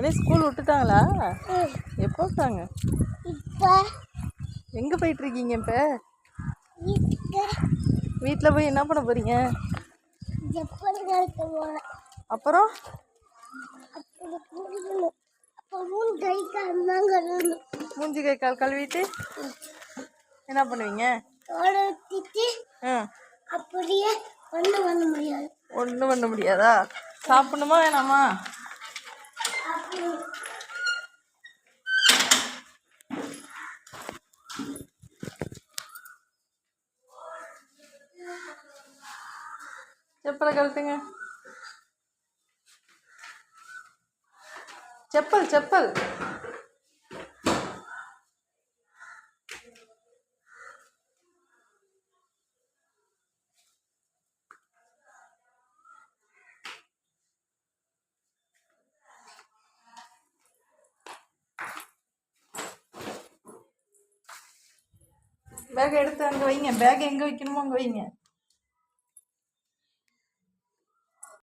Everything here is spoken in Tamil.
உடனே ஸ்கூல் விட்டுட்டாங்களா? எப்போ விட்டாங்க? இப்போ எங்கே போயிட்டு இருக்கீங்க இப்போ வீட்டில் போய் என்ன பண்ண போகிறேன் அப்புறம்? மூஞ்சி கை கால் கழுவிட்டு என்ன பண்ணுவீங்க? அப்படியே ஒன்றும் பண்ண முடியாது. ஒன்றும் பண்ண முடியாதா? சாப்பிடணுமா வேணாமா? செப்பலை கழட்டுங்க. செப்பல் செப்பல். பேக் எடுத்து அங்கே வைங்க. பேக் எங்கே வைக்கணுமோ அங்கே வைங்க.